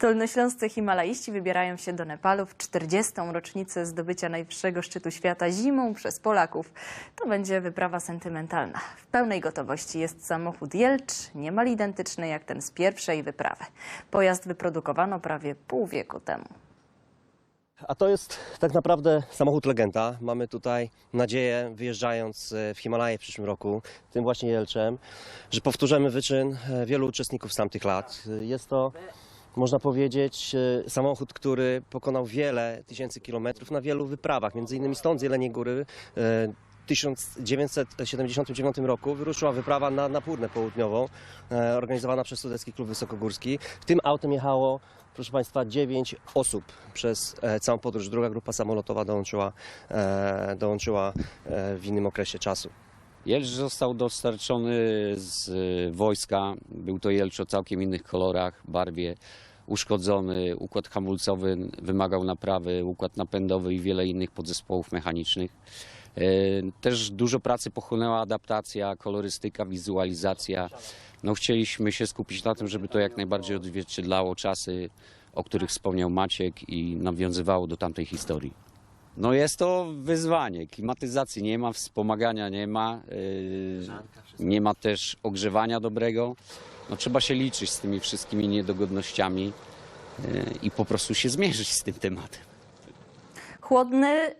Dolnośląscy himalaiści wybierają się do Nepalu w 40. rocznicę zdobycia najwyższego szczytu świata zimą przez Polaków. To będzie wyprawa sentymentalna. W pełnej gotowości jest samochód Jelcz, niemal identyczny jak ten z pierwszej wyprawy. Pojazd wyprodukowano prawie pół wieku temu. A to jest tak naprawdę samochód legenda. Mamy tutaj nadzieję, wyjeżdżając e, w Himalaje w przyszłym roku, tym właśnie Jelczem, że powtórzymy wyczyn e, wielu uczestników z tamtych lat. E, Jest to, można powiedzieć, e, samochód, który pokonał wiele tysięcy kilometrów na wielu wyprawach, między innymi stąd z Jeleniej Góry. e, W 1979 roku wyruszyła wyprawa na Napórnę Południową, e, organizowana przez Sudecki Klub Wysokogórski. Tym autem jechało proszę Państwa, 9 osób przez całą podróż. Druga grupa samolotowa dołączyła, dołączyła w innym okresie czasu. Jelcz został dostarczony z wojska. Był to Jelcz o całkiem innych kolorach, barwie. Uszkodzony, układ hamulcowy wymagał naprawy, układ napędowy i wiele innych podzespołów mechanicznych. Y, Też dużo pracy pochłonęła adaptacja, kolorystyka, wizualizacja. No, chcieliśmy się skupić na tym, żeby to jak najbardziej odzwierciedlało czasy, o których wspomniał Maciek i nawiązywało do tamtej historii. No jest to wyzwanie. Klimatyzacji nie ma, wspomagania nie ma, yy, nie ma też ogrzewania dobrego. No trzeba się liczyć z tymi wszystkimi niedogodnościami yy, i po prostu się zmierzyć z tym tematem. Chłodny